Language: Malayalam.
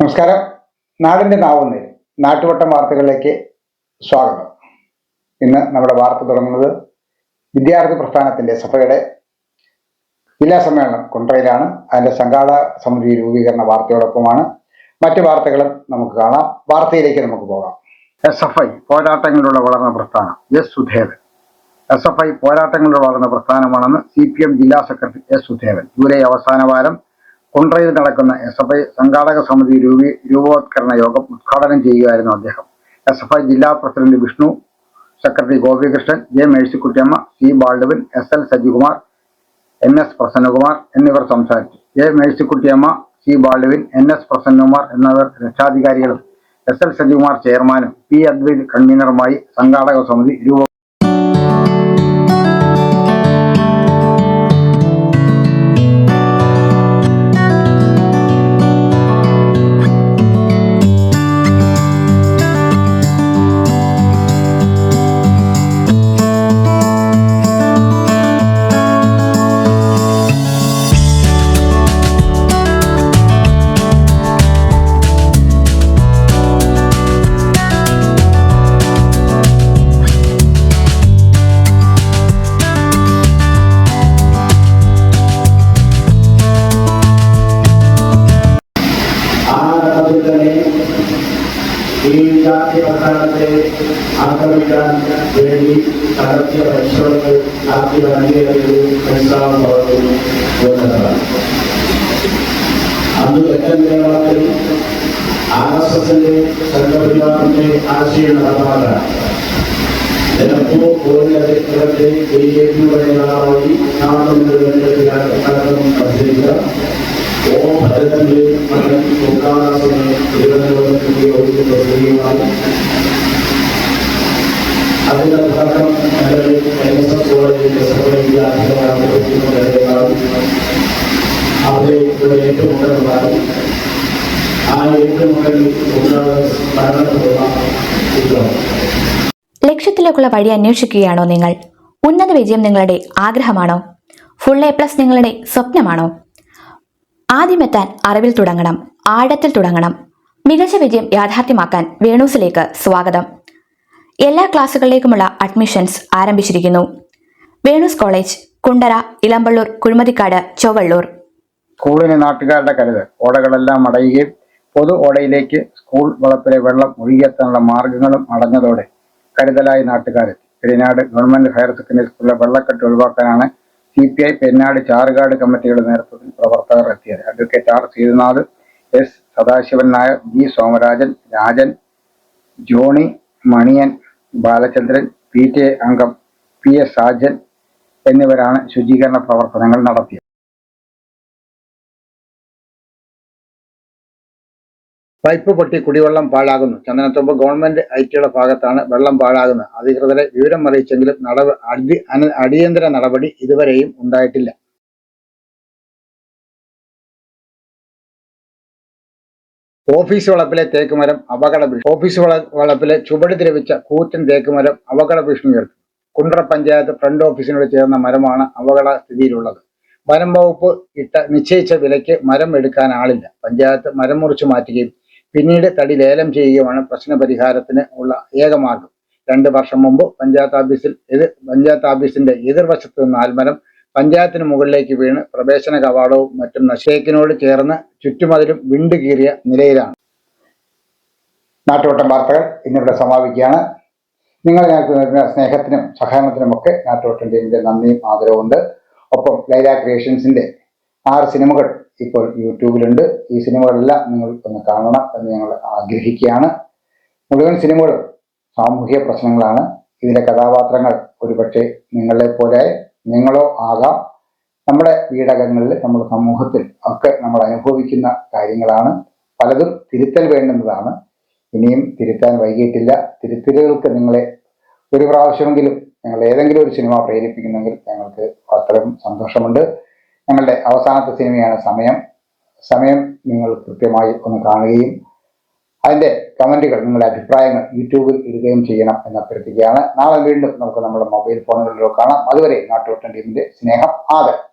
നമസ്കാരം. നാടിന്റെ നാവുന്ന നാട്ടുവട്ടം വാർത്തകളിലേക്ക് സ്വാഗതം. ഇന്ന് നമ്മുടെ വാർത്ത തുടങ്ങുന്നത് വിദ്യാർത്ഥി പ്രസ്ഥാനത്തിന്റെ സഭയുടെ ജില്ലാ സമ്മേളനം കൊണ്ടയിലാണ് അതിന്റെ സംഘാടക സമിതി രൂപീകരണ വാർത്തയോടൊപ്പമാണ്. മറ്റു വാർത്തകളും നമുക്ക് കാണാം. വാർത്തയിലേക്ക് നമുക്ക് പോകാം. എസ് എഫ് ഐ പോരാട്ടങ്ങളിലൂടെ വളർന്ന പ്രസ്ഥാനം S Sudhevan. S F I പോരാട്ടങ്ങളിലൂടെ വളർന്ന പ്രസ്ഥാനമാണെന്ന് സി പി എം ജില്ലാ സെക്രട്ടറി എസ് സുധേവൻ. ജൂലൈ അവസാന വാരം കുണ്ട്രയിൽ നടക്കുന്ന എസ് എഫ് ഐ സംഘാടക സമിതി രൂപീ രൂപവത്കരണ യോഗം ഉദ്ഘാടനം ചെയ്യുകയായിരുന്നു അദ്ദേഹം. എസ് എഫ് ഐ ജില്ലാ president Vishnu secretary Gopikrishnan J Mercykuttyamma C Baldwin S L Sajikumar N S Prasannakumar എന്നിവർ സംസാരിച്ചു. J Mercykuttyamma C Baldwin N S Prasannakumar എന്നിവർ രക്ഷാധികാരികളും എസ് എൽ സജികുമാർ ചെയർമാനും പി അദ്വൈത് കൺവീനറുമായി സംഘാടക സമിതി രൂപ വിദ്യാർത്ഥി പ്രസ്ഥാനത്തെ ആക്രമിക്കാൻ വേണ്ടി നടത്തിയ പരിശ്രമങ്ങൾ നടത്തി നൽകിയത് എന്നതാണ്. അന്ന് തെക്കൻ കേരളത്തിൽ ആർ എസ് എസിന്റെ സംഘപരിവാറിന്റെ ആശയം നടപ്പാക്കാൻ ചിലപ്പോൾ കോഴിനകത്തെ ബി ജെ പിയുടെ നേതാവായി വേണ്ടി നടത്തും മത്സരിക്കുക ഓ ഭരതന്റെ ഒരു ആ ലക്ഷ്യത്തിലേക്കുള്ള വഴി അന്വേഷിക്കുകയാണോ നിങ്ങൾ? ഉന്നത വിജയം നിങ്ങളുടെ ആഗ്രഹമാണോ? ഫുൾ എ പ്ലസ് നിങ്ങളുടെ സ്വപ്നമാണോ? ആദ്യമെത്താൻ അറിവിൽ തുടങ്ങണം ആഴത്തിൽ തുടങ്ങണം. മികച്ച വിജയം യാഥാർത്ഥ്യമാക്കാൻ വേണൂസിലേക്ക് സ്വാഗതം. എല്ലാ ക്ലാസ്സുകളിലേക്കുമുള്ള അഡ്മിഷൻസ് ആരംഭിച്ചിരിക്കുന്നു. വേണൂസ് കോളേജ് കുണ്ടറ ഇളമ്പള്ളൂർ കുഴിമതിക്കാട് ചൊവ്വള്ളൂർ. സ്കൂളിന് നാട്ടുകാരുടെ കരുത് ഓടകളെല്ലാം അടയുകയും പൊതു ഓടയിലേക്ക് സ്കൂൾ വളപ്പിലെ വെള്ളം ഒഴുകിയെത്താനുള്ള മാർഗങ്ങളും അടഞ്ഞതോടെ കരുതലായി നാട്ടുകാരെത്തി പെരിനാട് ഗവൺമെന്റ് ഹയർ സെക്കൻഡറി സ്കൂളിലെ വെള്ളക്കെട്ട് ഒഴിവാക്കാനാണ് C P I Perinad Charukad കമ്മിറ്റിയുടെ നേതൃത്വത്തിൽ പ്രവർത്തകർ എത്തിയത്. Advocate R Seethanath S Sadasivan Nair G Somarajan Rajan Johnny Maniyan Balachandran P T അംഗം പി എസ് സാജൻ എന്നിവരാണ് ശുചീകരണ പ്രവർത്തനങ്ങൾ നടത്തിയത്. പൈപ്പ് പൊട്ടി കുടിവെള്ളം പാഴാകുന്നു. ചന്ദനത്തുമ്പ് ഗവൺമെന്റ് ഐ ടിയുടെ ഭാഗത്താണ് വെള്ളം പാഴാകുന്നത്. അധികൃതരെ വിവരം അറിയിച്ചെങ്കിലും നടപ അടി അടിയന്തര നടപടി ഇതുവരെയും ഉണ്ടായിട്ടില്ല. ഓഫീസ് വളപ്പിലെ തേക്കുമരം അപകട ഓഫീസ് വളപ്പിലെ ചുവട് ദ്രവിച്ച കൂറ്റൻ തേക്കുമരം അപകട ഭീഷണി ഉയർത്തി. കുണ്ട്ര പഞ്ചായത്ത് ഫ്രണ്ട് ഓഫീസിനോട് ചേർന്ന മരമാണ് അപകട സ്ഥിതിയിലുള്ളത്. വനം വകുപ്പ് ഇട്ട നിശ്ചയിച്ച വിലയ്ക്ക് മരം എടുക്കാൻ ആളില്ല. പഞ്ചായത്ത് മരം മുറിച്ചു മാറ്റുകയും പിന്നീട് തടി ലേലം ചെയ്യുകയുമാണ് പ്രശ്ന പരിഹാരത്തിന് ഉള്ള ഏക മാർഗം. രണ്ട് വർഷം മുമ്പ് പഞ്ചായത്ത് ഓഫീസിൽ എതിർ പഞ്ചായത്ത് ഓഫീസിന്റെ എതിർവശത്ത് നിന്ന് ആൽമരം പഞ്ചായത്തിന് മുകളിലേക്ക് വീണ് പ്രവേശന കവാടവും മറ്റും നശേക്കിനോട് ചേർന്ന് ചുറ്റുമതിലും വിണ്ടു കീറിയ നിലയിലാണ്. നാട്ടുവട്ടം വാർത്തകൾ ഇന്നിവിടെ സമാപിക്കുകയാണ്. നിങ്ങൾ ഞങ്ങൾക്ക് നൽകുന്ന സ്നേഹത്തിനും സഹകരണത്തിനുമൊക്കെ നാട്ടുവട്ടം ടീമിന്റെ നന്ദിയും ആദരവുമുണ്ട്. ഒപ്പം ലൈല ക്രിയേഷൻസിന്റെ ആറ് സിനിമകൾ ഇപ്പോൾ യൂട്യൂബിലുണ്ട്. ഈ സിനിമകളെല്ലാം നിങ്ങൾ ഒന്ന് കാണണം എന്ന് ഞങ്ങൾ ആഗ്രഹിക്കുകയാണ്. മുഴുവൻ സിനിമകളും സാമൂഹിക പ്രശ്നങ്ങളാണ്. ഇതിലെ കഥാപാത്രങ്ങൾ ഒരുപക്ഷെ നിങ്ങളെ പോലെ നിങ്ങളോ ആകാം. നമ്മുടെ വീടകങ്ങളിൽ നമ്മുടെ സമൂഹത്തിൽ ഒക്കെ നമ്മൾ അനുഭവിക്കുന്ന കാര്യങ്ങളാണ്. പലതും തിരുത്തൽ വേണ്ടുന്നതാണ്. ഇനിയും തിരുത്താൻ വൈകിയിട്ടില്ല. തിരുത്തലുകൾക്ക് നിങ്ങളെ ഒരു പ്രാവശ്യമെങ്കിലും ഞങ്ങൾ ഏതെങ്കിലും ഒരു സിനിമ പ്രേരിപ്പിക്കുന്നെങ്കിൽ ഞങ്ങൾക്ക് അത്രയും സന്തോഷമുണ്ട്. ഞങ്ങളുടെ അവസാനത്തെ സിനിമയാണ് സമയം. സമയം നിങ്ങൾ കൃത്യമായി ഒന്ന് കാണുകയും അതിന്റെ കമന്റുകൾ നിങ്ങളുടെ അഭിപ്രായങ്ങൾ യൂട്യൂബിൽ ഇടുകയും ചെയ്യണം എന്ന് അഭ്യർത്ഥിക്കുകയാണ്. നാളെ വീണ്ടും നമുക്ക് നമ്മുടെ മൊബൈൽ ഫോണുകളിലോ കാണാം. അതുവരെ നാട്ടുവട്ടം ടീമിന്റെ സ്നേഹം ആദരം.